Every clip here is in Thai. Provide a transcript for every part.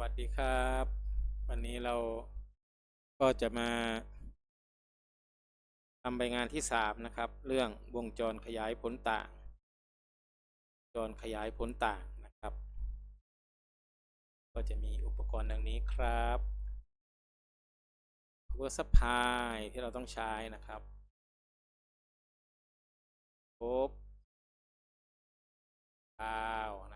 วัสดีครับ วันนี้เราก็จะมาทำใบงานที่สามนะครับ เรื่องวงจรขยายผลต่างวงจรขยายผลต่างนะครับ ก็จะมีอุปกรณ์ดังนี้ครับ power supply ที่เราต้องใช้นะครับครบกาวนะ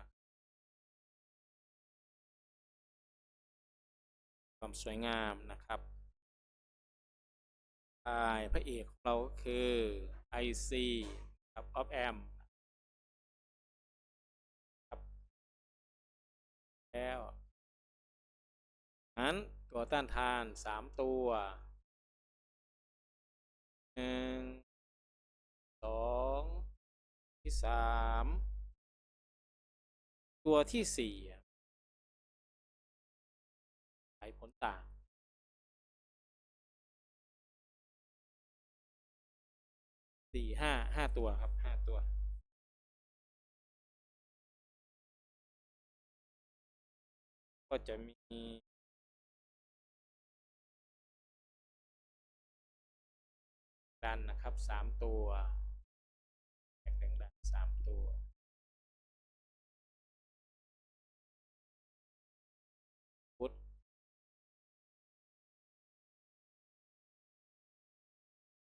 ความสวยงามนะครับไอพระเอกของเราคือ IC ครับ of M ครับแล้วนั้นตัวต้านทานสามตัวหนึ่งสองที่สามตัวที่สี่ ต่างสี่ห้าห้าตัวครับห้าตัว ก็จะมีดันนะครับสามตัวแบ่งแรงดันสามตัว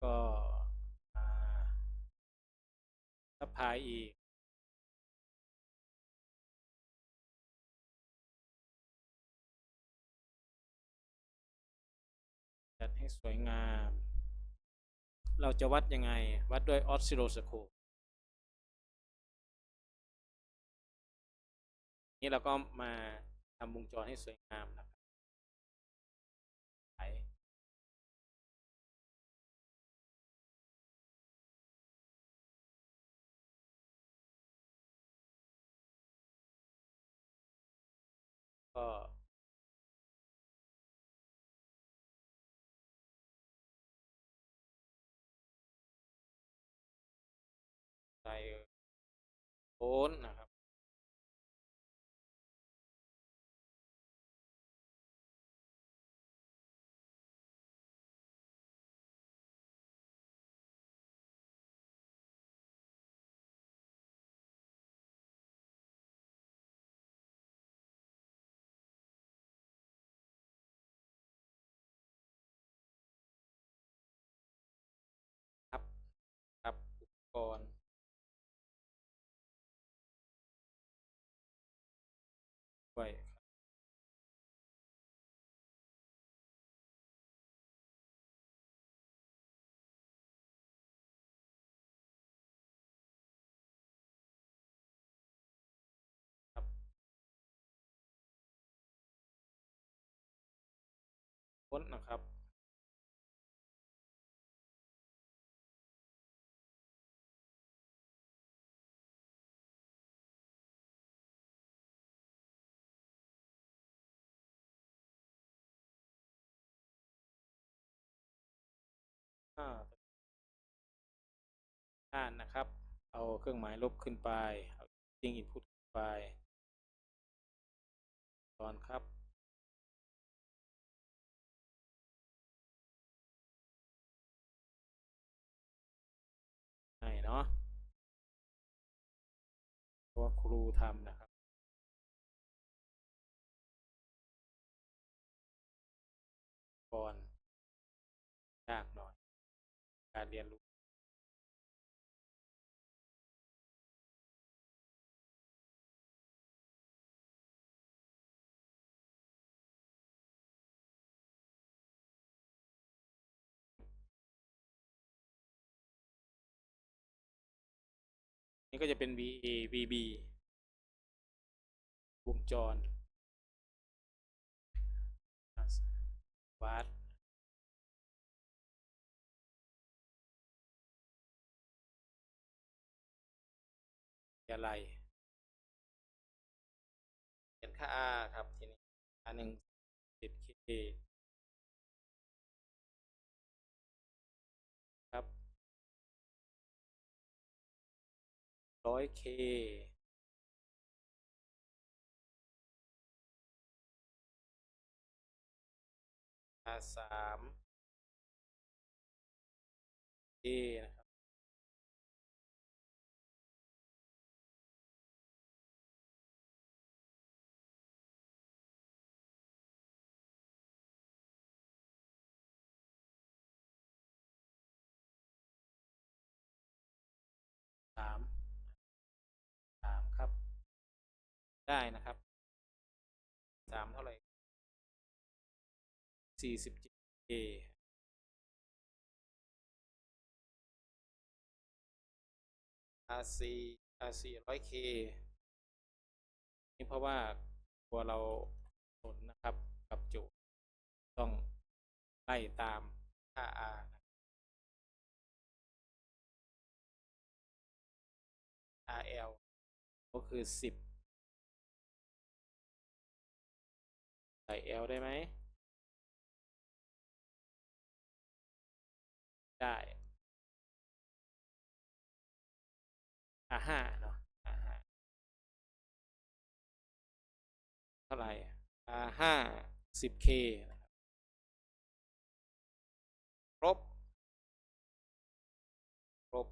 ก็มาสะพายอีก จัดให้สวยงาม เราจะวัดยังไง วัดด้วยออสซิโลสโคปนี่เราก็มาทำวงจรให้สวยงามนะครับ ก็ใส่โคนนะครับครับ กรณ์ไว้ครับครับพ้นนะครับ อ่านนะครับ เอาเครื่องหมายลบขึ้นไป เอาจริงอินพุตขึ้นไป ตอนครับ ให้เนาะเพราะว่าครูทำนะครับ การเรียนรู้นี่ก็จะเป็น VA VB วงจรวัด อะไรเขียนค่า R ครับทีนี้ R หนึ่งสิบ K ครับร้อย K สามเอ ได้นะครับสามเท่าไหร่สี่สิบเจ็ดเออาซีอาซีร้อยเคนี่เพราะว่าตัวเราสนนะครับกับจุต้องไล่ตามค่าอาร์ R นเอลก็คือสิบ ส่ L ได้ไหม ได้ อ่าห้าเนาะอ่าห้าเท่าไหร่ อ่าห้าสิบเคนะครับ ครบ ครบ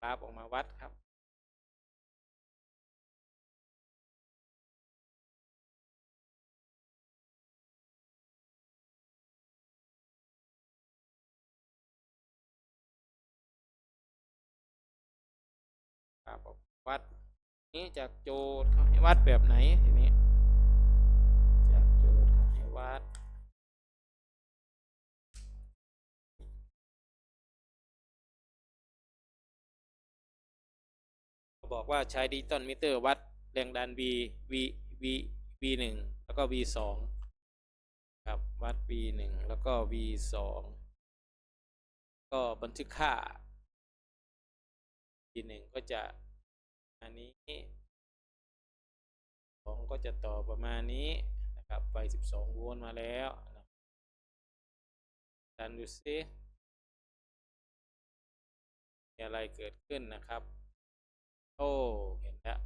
กราฟออกมาวัดครับ วัดนี้จากโจทย์เขาให้วัดแบบไหนทีนี้ จากโจทย์เขาให้วัดบอกว่าใช้ดิจิตอลมิเตอร์วัดแรงดัน V V V V หนึ่งแล้วก็ V สองครับวัด V หนึ่งแล้วก็ V สองก็บันทึกค่า V หนึ่งก็จะ อันนี้สองก็จะต่อประมาณนี้นะครับไป12 โวลต์มาแล้วนะดันดูซิมีอะไรเกิดขึ้นนะครับ โอ้ เห็นแล้ว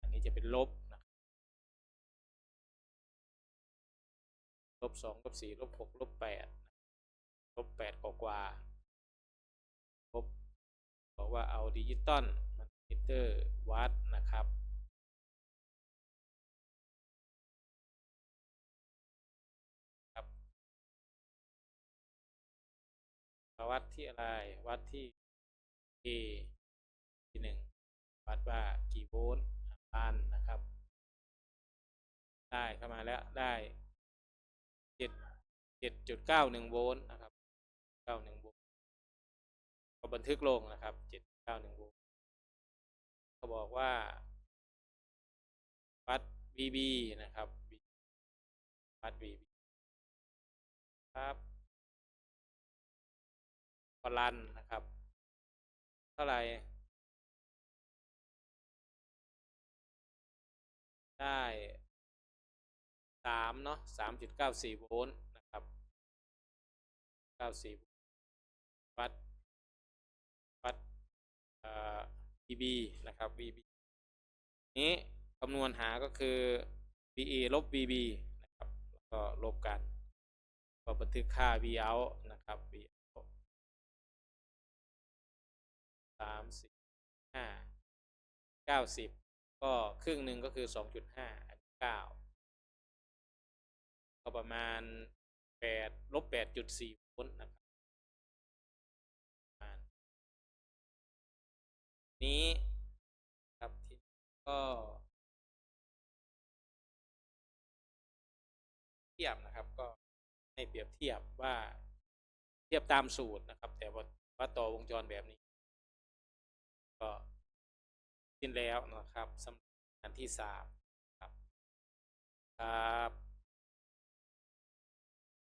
อันนี้จะเป็นลบนะลบสองลบสี่ลบหกลบแปดลบแปดกว่ากว่าลบบอกว่าเอาดิจิตอล มิเตอร์วัดนะครับครับวัดที่อะไร วัดที่ A ที่หนึ่งวัดว่ากี่โวลต์อันนะครับ ได้เข้ามาแล้วได้เจ็ดเจ็ดจุดเก้าหนึ่งโวลต์นะครับเก้าหนึ่งโวลต์ก็บันทึกลงนะครับเจ็ดเก้าหนึ่งโวลต์ เขาบอกว่าวัด VB นะครับวัด VB ครับพลันนะครับ เท่าไหร่ได้สามเนาะสามจุดเก้าสี่โวลต์นะครับเก้าสี่วัดวั VB นะครับ VB นี้คำนวณหาก็คือ VA ลบ VB นะครับแล้วก็ลบกันก็บันทึกค่า V out นะครับ V out สามสิบห้าเก้าสิบก็ครึ่งหนึ่งก็คือสองจุดห้าอันเก้าก็ประมาณแปดลบแปดจุดสี่โวลต์นะครับ นี้ครับทีก็เทียบนะครับก็ให้เปรียบเทียบว่าเทียบตามสูตรนะครับ แต่ว่าว่าต่อวงจรแบบนี้ ก็สิ้นแล้วนะครับสำหรับอันที่สามครับครับ